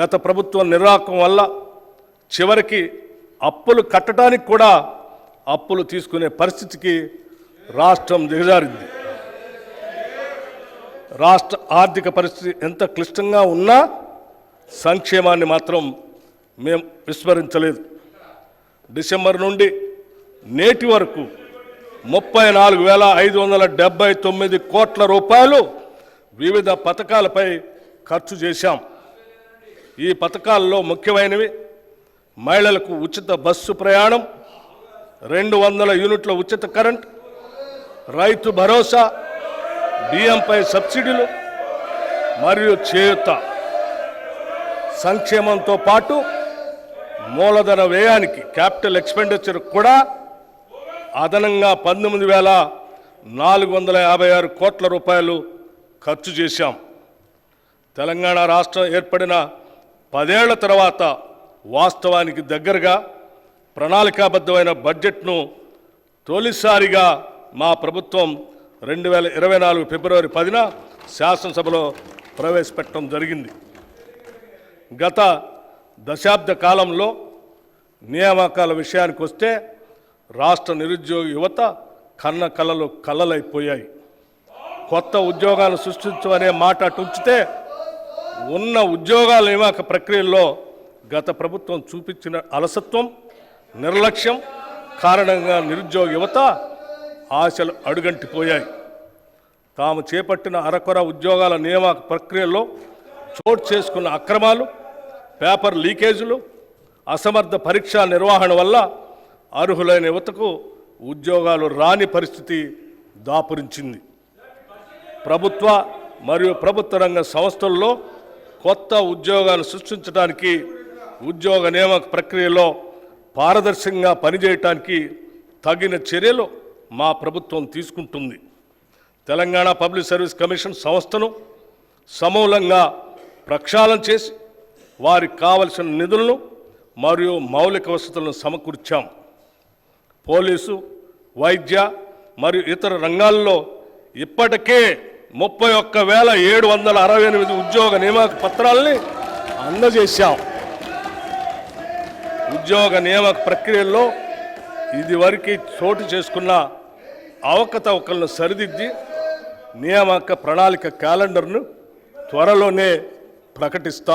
గత ప్రభుత్వం నిర్వాహకం వల్ల చివరికి అప్పులు కట్టడానికి కూడా అప్పులు తీసుకునే పరిస్థితికి రాష్ట్రం దిగజారింది. రాష్ట్ర ఆర్థిక పరిస్థితి ఎంత క్లిష్టంగా ఉన్నా సంక్షేమాన్ని మాత్రం మేము విస్మరించలేదు. డిసెంబర్ నుండి నేటి వరకు ముప్పై నాలుగు వేల ఐదు వందల డెబ్బై తొమ్మిది కోట్ల రూపాయలు వివిధ పథకాలపై ఖర్చు చేశాం. ఈ పథకాల్లో ముఖ్యమైనవి మహిళలకు ఉచిత బస్సు ప్రయాణం రెండు వందల యూనిట్ల ఉచిత కరెంట్ రైతు భరోసా బియ్యంపై సబ్సిడీలు మరియు చేయుత. సంక్షేమంతో పాటు మూలధన వ్యయానికి క్యాపిటల్ ఎక్స్పెండిచర్ కూడా అదనంగా పంతొమ్మిది వేల నాలుగు వందల యాభై ఆరు కోట్ల రూపాయలు ఖర్చు చేశాం. తెలంగాణ రాష్ట్రం ఏర్పడిన పదేళ్ళ తర్వాత వాస్తవానికి దగ్గరగా ప్రణాళికాబద్ధమైన బడ్జెట్ను తొలిసారిగా మా ప్రభుత్వం రెండు వేల ఇరవై నాలుగు ఫిబ్రవరి పదిన శాసనసభలో ప్రవేశపెట్టడం జరిగింది. గత దశాబ్ద కాలంలో నియామకాల విషయానికి వస్తే రాష్ట్ర నిరుద్యోగ యువత కన్న కళలు కళ్ళలైపోయాయి. కొత్త ఉద్యోగాలు సృష్టించమనే మాట అటు ఉంచితే ఉన్న ఉద్యోగాల నియామక ప్రక్రియల్లో గత ప్రభుత్వం చూపించిన అలసత్వం నిర్లక్ష్యం కారణంగా నిరుద్యోగ యువత ఆశలు అడుగంటిపోయాయి. తాము చేపట్టిన అరకొర ఉద్యోగాల నియామక ప్రక్రియలో చోటు చేసుకున్న అక్రమాలు పేపర్ లీకేజీలు అసమర్థ పరీక్షా నిర్వహణ వల్ల అర్హులైన యువతకు ఉద్యోగాలు రాని పరిస్థితి దాపురించింది. ప్రభుత్వ మరియు ప్రభుత్వ రంగ సంస్థల్లో కొత్త ఉద్యోగాలు సృష్టించడానికి ఉద్యోగ నియామక ప్రక్రియలో పారదర్శకంగా పనిచేయటానికి తగిన చర్యలు మా ప్రభుత్వం తీసుకుంటుంది. తెలంగాణ పబ్లిక్ సర్వీస్ కమిషన్ సంస్థను సమూలంగా ప్రక్షాళన చేసి వారికి కావలసిన నిధులను మరియు మౌలిక వసతులను సమకూర్చాం. పోలీసు వైద్య మరియు ఇతర రంగాల్లో ఇప్పటికే ముప్పై ఒక్క వేల ఏడు వందల అరవై ఎనిమిది ఉద్యోగ నియామక పత్రాలని అందజేశాం. ఉద్యోగ నియామక ప్రక్రియల్లో ఇదివరకు చోటు చేసుకున్న అవకతవకలను సరిదిద్ది నియామక ప్రణాళిక క్యాలెండర్ను త్వరలోనే ప్రకటిస్తాం